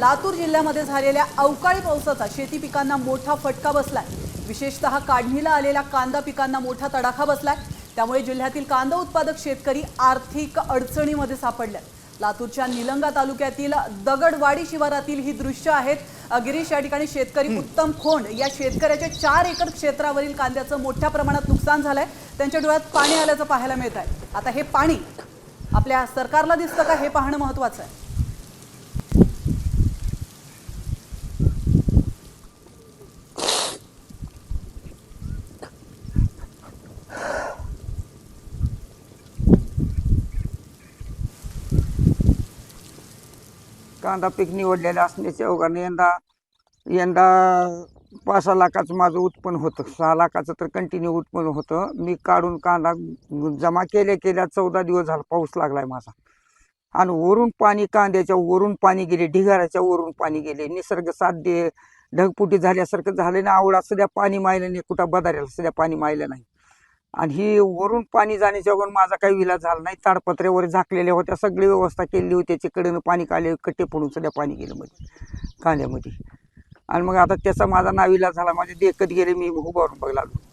लातूर जिल्ह्यामध्ये झालेल्या अवकाळी पावसाचा शेती पिकांना मोठा फटका बसलाय. विशेषतः काढणीला आलेल्या कांदा पिकांना मोठा तडाखा बसलाय. त्यामुळे जिल्ह्यातील कांदा उत्पादक शेतकरी आर्थिक अडचणीमध्ये सापडले लातूरच्या निलंगा तालुक्यातील दगडवाडी शिवारातील ही दृश्य आहेत. गिरीश या ठिकाणी शेतकरी उत्तम खोंड या शेतकऱ्याच्या चार एकर क्षेत्रावरील कांद्याचं मोठ्या प्रमाणात नुकसान झालंय. त्यांच्या डोळ्यात पाणी आल्याचं पाहायला मिळत आहे आता हे पाणी आपल्या सरकारला दिसतं का? हे पाहणं महत्वाचं आहे. कांदा पीक निवडलेलं असण्याच्या ओघाने यंदा यंदा पाच सहा लाखाचं माझं उत्पन्न होतं. सहा लाखाचं तर कंटिन्यू उत्पन्न होतं. मी काढून कांदा जमा केल्या केल्या चौदा दिवस झाला पाऊस लागलाय माझा. आणि वरून पाणी कांद्याच्या वरून पाणी गेले ढिगाऱ्याच्या वरून पाणी गेले. निसर्ग साध्य ढगपुटी झाल्यासारखं झालं ना आवडा सध्या पाणी मायलं नाही कुठं बदाऱ्याला सध्या पाणी मायलं नाही. आणि ही वरून पाणी जाण्याच्या अगोदर माझा काही विलाज झाला नाही. ताडपत्र्यावर झाकलेल्या होत्या. सगळी व्यवस्था केली होती. त्याच्याकडेनं पाणी काले कट्टे पडून सध्या पाणी गेलं मध्ये कांद्यामध्ये आणि मग आता त्याचा माझा नाविलाज झाला. माझे देखत गेले. मी उभारून बघ लागलो